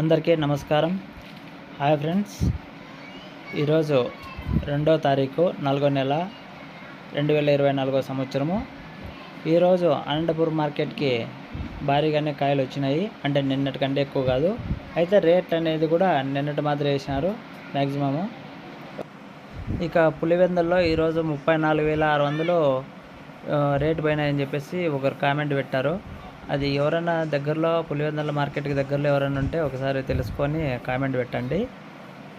అందరికీ నమస్కారం. Hi friends. ఈరోజు రెండో తారీఖు నాలుగో నెల రెండు వేల ఇరవై నాలుగో సంవత్సరము. ఈరోజు అనంతపూర్ మార్కెట్కి భారీగానే కాయలు వచ్చినాయి. అంటే నిన్నటి కంటే ఎక్కువ కాదు. అయితే రేట్ అనేది కూడా నిన్నటి మాదిరి వేసినారు మ్యాక్సిమము ఇక పులివెందుల్లో ఈరోజు ముప్పై నాలుగు వేల ఆరు వందలు రేట్ పోయినాయని చెప్పేసి ఒకరు కామెంట్ పెట్టారు. అది ఎవరైనా దగ్గరలో పులివెందుల మార్కెట్కి దగ్గరలో ఎవరైనా ఉంటే ఒకసారి తెలుసుకొని కామెంట్ పెట్టండి.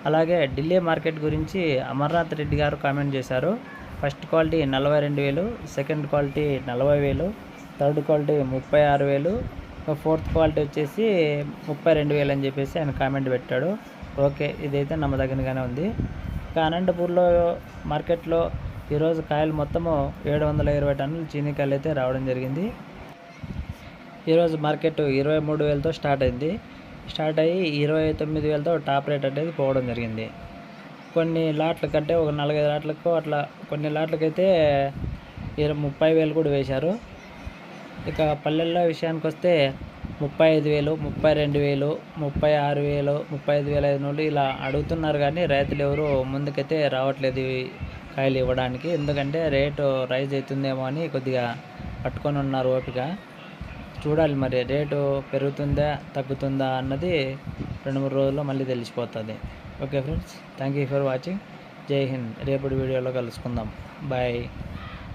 అలాగే ఢిల్లీ మార్కెట్ గురించి అమర్నాథ్ రెడ్డి గారు కామెంట్ చేశారు. ఫస్ట్ క్వాలిటీ నలభై రెండు వేలు సెకండ్ క్వాలిటీ నలభై వేలు థర్డ్ క్వాలిటీ ముప్పై ఆరు వేలు ఫోర్త్ క్వాలిటీ వచ్చేసి ముప్పై రెండు వేలు అని చెప్పేసి ఆయన కామెంట్ పెట్టాడు. ఓకే ఇదైతే నమ్మదగినగానే ఉంది. ఇక అనంతపూర్లో మార్కెట్లో ఈరోజు కాయలు మొత్తము ఏడు వందల ఇరవై టన్నులు చీనికాయలు అయితే రావడం జరిగింది. ఈరోజు మార్కెట్ ఇరవై మూడు వేలతో స్టార్ట్ అయింది. స్టార్ట్ అయ్యి ఇరవై తొమ్మిది వేలతో టాప్ రేట్ అనేది పోవడం జరిగింది. కొన్ని లాట్ల కంటే ఒక నలభై లాట్లకు అట్లా కొన్ని లాట్లకైతే ఇరవై ముప్పై వేలు కూడా వేశారు. ఇక పల్లెల్లో విషయానికి వస్తే ముప్పై ఐదు వేలు ముప్పై రెండు వేలు ముప్పై ఆరు వేలు ముప్పై ఐదు వేల ఐదు వందలు ఇలా అడుగుతున్నారు కానీ రైతులు ఎవరు ముందుకైతే రావట్లేదు కాయలు ఇవ్వడానికి. ఎందుకంటే రేటు రైజ్ అవుతుందేమో అని కొద్దిగా పట్టుకొని ఉన్నారు ఓపిక. చూడాలి మరి. రేటు పెరుగుతుందా తగ్గుతుందా అన్నది రెండు మూడు రోజుల్లో మళ్ళీ తెలిసిపోతుంది. Okay friends thank you for watching. Jai Hind. రేపటి వీడియోలో కలుసుకుందాం. బాయ్.